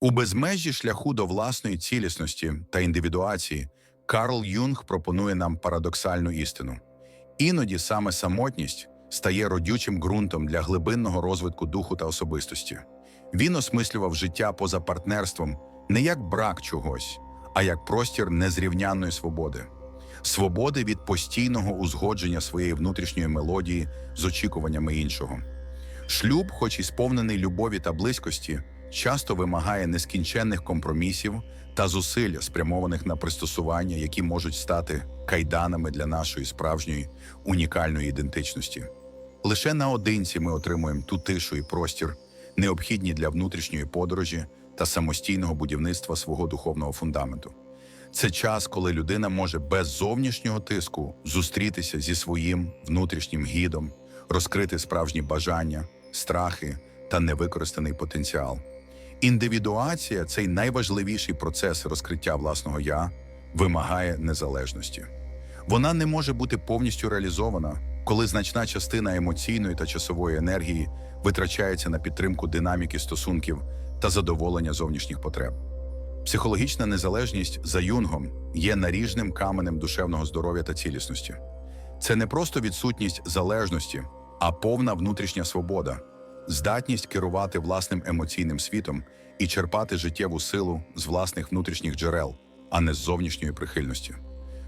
У безмежі шляху до власної цілісності та індивідуації Карл Юнг пропонує нам парадоксальну істину. Іноді саме самотність стає родючим ґрунтом для глибинного розвитку духу та особистості. Він осмислював життя поза партнерством не як брак чогось, а як простір незрівнянної свободи. Свободи від постійного узгодження своєї внутрішньої мелодії з очікуваннями іншого. Шлюб, хоч і сповнений любові та близькості, часто вимагає нескінченних компромісів та зусиль, спрямованих на пристосування, які можуть стати кайданами для нашої справжньої унікальної ідентичності. Лише наодинці ми отримуємо ту тишу і простір, необхідні для внутрішньої подорожі та самостійного будівництва свого духовного фундаменту. Це час, коли людина може без зовнішнього тиску зустрітися зі своїм внутрішнім гідом, розкрити справжні бажання, страхи та невикористаний потенціал. Індивідуація, цей найважливіший процес розкриття власного я, вимагає незалежності. Вона не може бути повністю реалізована, коли значна частина емоційної та часової енергії витрачається на підтримку динаміки стосунків та задоволення зовнішніх потреб. Психологічна незалежність за юнгом є наріжним каменем душевного здоров'я та цілісності. Це не просто відсутність залежності, а повна внутрішня свобода, здатність керувати власним емоційним світом і черпати життєву силу з власних внутрішніх джерел, а не з зовнішньої прихильності.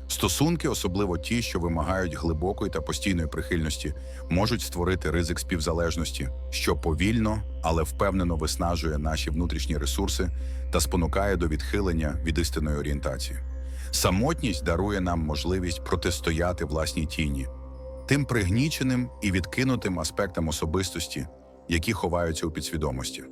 Стосунки, особливо ті, що вимагають глибокої та постійної прихильності, можуть створити ризик співзалежності, що повільно, але впевнено виснажує наші внутрішні ресурси та спонукає до відхилення від істинної орієнтації. Самотність дарує нам можливість протистояти власній тіні, тим пригніченим і відкинутим аспектам особистості, які ховаються у підсвідомості.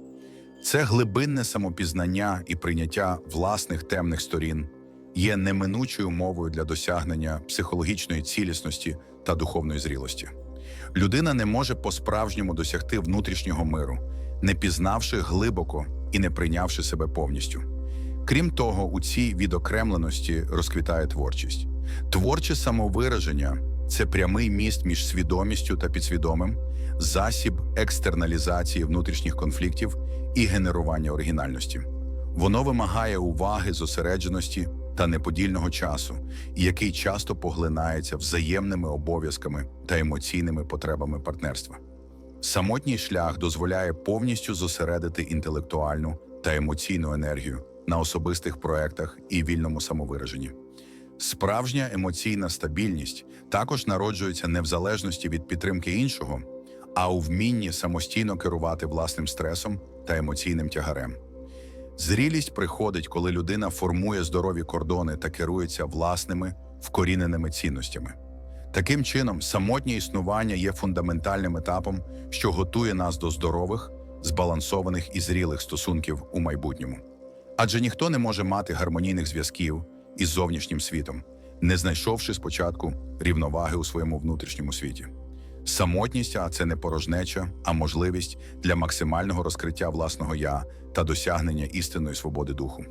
Це глибинне самопізнання і прийняття власних темних сторін є неминучою мовою для досягнення психологічної цілісності та духовної зрілості. Людина не може по-справжньому досягти внутрішнього миру, не пізнавши глибоко і не прийнявши себе повністю. Крім того, у цій відокремленості розквітає творчість. Творче самовираження це прямий міст між свідомістю та підсвідомим, засіб екстерналізації внутрішніх конфліктів і генерування оригінальності. Воно вимагає уваги, зосередженості та неподільного часу, який часто поглинається взаємними обов'язками та емоційними потребами партнерства. Самотній шлях дозволяє повністю зосередити інтелектуальну та емоційну енергію на особистих проектах і вільному самовираженні. Справжня емоційна стабільність також народжується не в залежності від підтримки іншого, а у вмінні самостійно керувати власним стресом та емоційним тягарем. Зрілість приходить, коли людина формує здорові кордони та керується власними вкоріненими цінностями. Таким чином, самотнє існування є фундаментальним етапом, що готує нас до здорових, збалансованих і зрілих стосунків у майбутньому. Адже ніхто не може мати гармонійних зв'язків із зовнішнім світом, не знайшовши спочатку рівноваги у своєму внутрішньому світі. Самотність а це не порожнеча, а можливість для максимального розкриття власного я та досягнення істинної свободи духу.